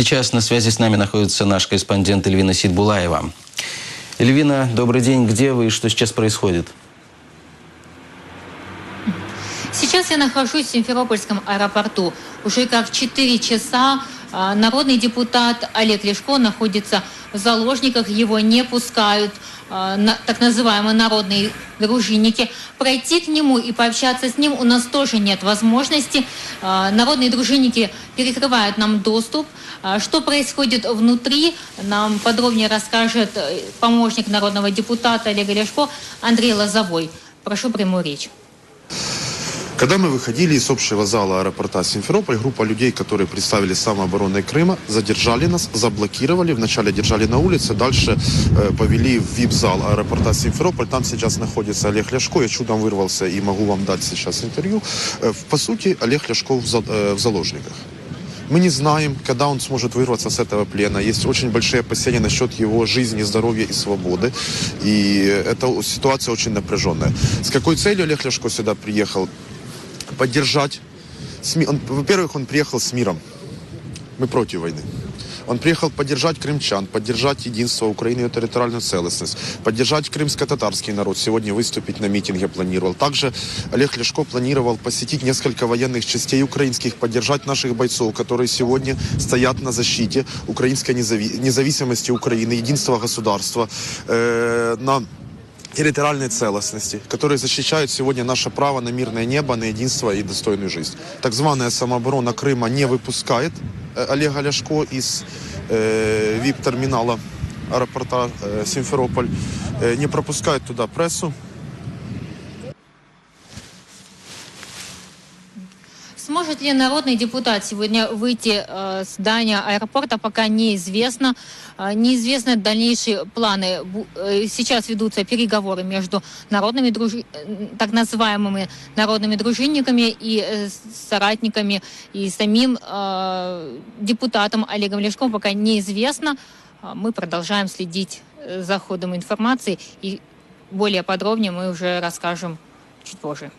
Сейчас на связи с нами находится наш корреспондент Эльвина Сидбулаева. Эльвина, добрый день. Где вы и что сейчас происходит? Сейчас я нахожусь в Симферопольском аэропорту. Уже как 4 часа а, народный депутат Олег Лешко находится в заложниках, его не пускают а, так называемые народные дружинники. Пройти к нему и пообщаться с ним у нас тоже нет возможности. А, народные дружинники перекрывают нам доступ. Что происходит внутри, нам подробнее расскажет э, помощник народного депутата Олега Лешко Андрей Лозовой. Прошу прямую речь. Когда мы выходили из общего зала аэропорта Симферополь, группа людей, которые представили самообороны Крыма, задержали нас, заблокировали. Вначале держали на улице, дальше э, повели в вип-зал аэропорта Симферополь. Там сейчас находится Олег Ляшко. Я чудом вырвался и могу вам дать сейчас интервью. Э, по сути, Олег Ляшко в, за, э, в заложниках. Мы не знаем, когда он сможет вырваться с этого плена. Есть очень большие опасения насчет его жизни, здоровья и свободы. И эта ситуация очень напряженная. С какой целью Олег Ляшко сюда приехал? Поддержать. Во-первых, он приехал с миром. Мы против войны. Он приехал поддержать крымчан, поддержать единство Украины и территориальную целостность, поддержать крымско-татарский народ. Сегодня выступить на митинге планировал. Также Олег Лешко планировал посетить несколько военных частей украинских, поддержать наших бойцов, которые сегодня стоят на защите украинской независимости Украины, единства государства, э, на территориальной целостности, которые защищают сегодня наше право на мирное небо, на единство и достойную жизнь. Так званая самооборона Крыма не выпускает э, Олега Ляшко из э, ВИП-терминала аэропорта э, Симферополь, э, не пропускает туда прессу, Сможет ли народный депутат сегодня выйти э, с здания аэропорта, пока неизвестно. Э, неизвестны дальнейшие планы. Э, сейчас ведутся переговоры между народными друж... так называемыми народными дружинниками и э, соратниками и самим э, депутатом Олегом Лешком пока неизвестно. Э, мы продолжаем следить э, за ходом информации и более подробнее мы уже расскажем чуть позже.